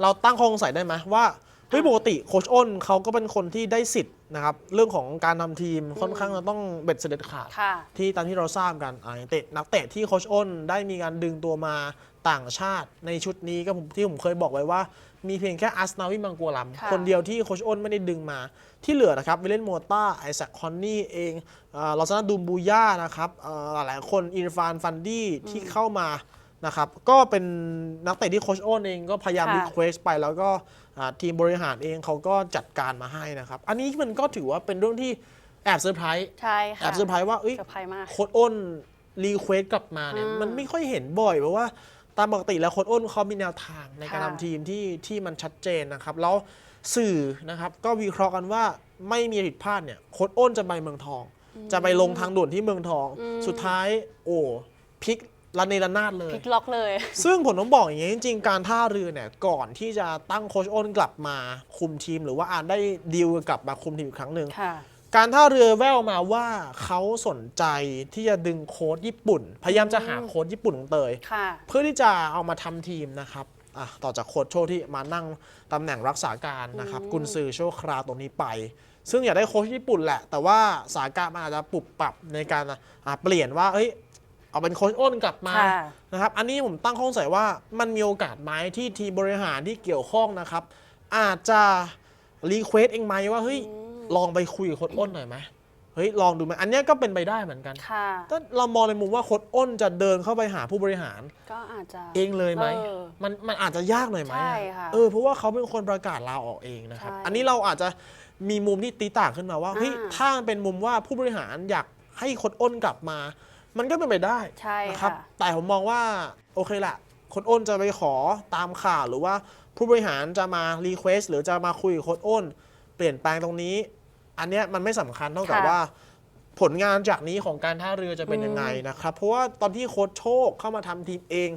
เราตั้งข้อสงสัยได้ไหมว่าเฮ้ยปกติโคชอ้นเขาก็เป็นคนที่ได้สิทธิ์นะครับเรื่องของการนำทีมค่อนข้างจะต้องเบ็ดเสร็จขาด ค่ะ ที่ตามที่เราทราบกันอ่าอย่างเตะนักเตะที่โคชอ้นได้มีการดึงตัวมาต่างชาติในชุดนี้ก็ผมที่ผมเคยบอกไว้ว่า มีเพียงแค่อัสนาวิมังกัวลัมค่ะคนเดียวที่โคชอ้นไม่ได้ดึงมา ที่เหลือนะครับวิลเลนโมต้าไอแซคคอนนี่เองลอซานาดูมบูย่านะครับเอ่อหลายๆคนอินฟานฟันดี้ที่เข้ามา นะครับ ก็เป็นนักเตะที่โคชอ้นเองก็พยายามค่ะรีเควสไป แล้วก็อ่าทีมบริหารเองเขาก็จัดการมาให้นะครับ อันนี้มันก็ถือว่าเป็นเรื่องที่แอบเซอร์ไพรส์ใช่แอค่ะบเซอร์ไพรส์ว่าเอ้ยเซอร์ไพรส์มากโค้ดอ้นรีเควสกลับมาเนี่ยอืมมันไม่ค่อยเห็นบ่อยเพราะว่าตามปกติแล้วโค้ดอ้นเขามีแนวทางในการค่ะทำทีมที่ที่มันชัดเจนนะครับ แล้วสื่อนะครับก็วิเคราะห์กันว่าไม่มีผิดพลาดเนี่ยโค้ดอ้นจะไปเมืองทอง จะไปลงทางด่วนที่เมืองทอง สุดท้ายโอ้พลิก ระเนระนาดเลย พลิกล็อกเลย ซึ่งผมต้องบอกอย่างนี้จริงๆ การท่าเรือเนี่ย ก่อนที่จะตั้งโค้ชอ้นกลับมาคุมทีม หรือว่าอาจได้ดีลกลับมาคุมทีมอีกครั้งหนึ่งค่ะ การท่าเรือแววมาว่าเขาสนใจที่จะดึงโค้ชญี่ปุ่น พยายามจะหาโค้ชญี่ปุ่นของเตย ค่ะ เพื่อที่จะเอามาทำทีมนะครับอะต่อจากโค้ชโชคที่มานั่งตำแหน่งรักษาการนะครับ กุนซือโชคราวตรงนี้ไป ซึ่งอยากได้โค้ชญี่ปุ่นแหละ แต่ว่าสถานการณ์มันอาจจะปรับปรับในการอะเปลี่ยนว่าเอ้ย เอาเป็นโค้ชอ้นกลับมาค่ะนะครับ อันนี้ผมตั้งข้อสงสัยว่ามันมีโอกาสไหมที่ทีมบริหารที่เกี่ยวข้องนะครับ อาจจะรีเควสเองไหมว่าเฮ้ยลองไปคุยกับโค้ชอ้นหน่อยไหมเฮ้ยลองดูไหมอันเนี้ยก็เป็นไปได้เหมือนกัน ค่ะ ถ้าเรามองในมุมว่าโค้ชอ้นจะเดินเข้าไปหาผู้บริหาร ก็อาจจะ เองเลยไหม เออมันมันอาจจะยากหน่อยไหมใช่ค่ะเออเพราะว่าเขาเป็นคนประกาศลาออกเองนะครับ ใช่อันนี้เราอาจจะมีมุมที่ตีต่างขึ้นมาว่าเฮ้ยอ่า ถ้ามันเป็นมุมว่าผู้บริหารอยากให้โค้ชอ้นกลับมา มันก็เป็นไปได้ใช่นะครับ ค่ะ แต่ผมมองว่าโอเคแหละโค้ชอ้นจะไปขอตามข่าวหรือว่าผู้บริหารจะมารีเควสหรือจะมาคุยกับโค้ชอ้น เปลี่ยนแปลงตรงนี้ อันเนี้ยมันไม่สำคัญเท่ากับค่ะ ว่า ผลงานจากนี้ของการท่าเรือจะเป็นยังไงนะครับ เพราะว่าตอนที่โค้ชโชคเข้ามาทำทีมเอง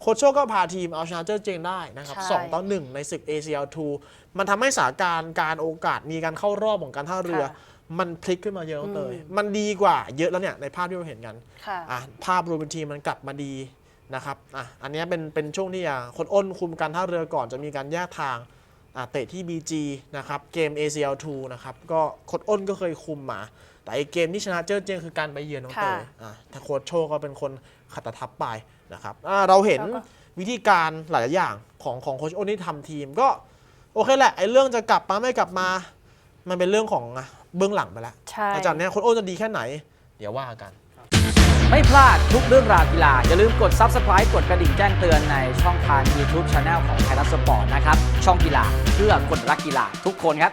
โค้ชโชคก็พาทีมเอาชนะเจอเจงได้นะครับใช่ สองต่อหนึ่งในศึก ACL 2 มันทำให้สถานการณ์การโอกาสมีการเข้ารอบของการท่าเรือ ค่ะ มันพลิกขึ้นมาเยอะเลยอืมมันดีกว่าเยอะแล้วเนี่ยในภาพที่เราเห็นกันค่ะ อะภาพรวมเป็นทีมมันกลับมาดีนะครับอะอันเนี้ยเป็นเป็นช่วงที่อะคนอ้นคุมการท่าเรือก่อนจะมีการแยกทางอะเตะที่ BG นะครับเกม ACL 2 นะครับก็โคนอ้นก็เคยคุมมา แต่ไอเกมที่ชนะเจอเจงคือการไปเยือนน้องเตยค่ะอะถ้าโค้ชโชคก็เป็นคนขัดตะทับไปนะครับอะเราเห็นแล้วก็ วิธีการหลายๆอย่างของของโค้ชอ้นที่ทำทีมก็ โอเคแหละไอเรื่องจะกลับมาไม่กลับมา มันเป็นเรื่องของอะ เบื้องหลังไปแล้วใช่แต่จากเนี้ยโค้ชอ้นจะดีแค่ไหน เดี๋ยวว่ากัน ไม่พลาดทุกเรื่องราวกีฬา อย่าลืมกด Subscribe กดกระดิ่งแจ้งเตือนในช่องทาง YouTube Channel ของไทยรัฐสปอร์ตนะครับ ช่องกีฬาเพื่อคนรักกีฬาทุกคนครับ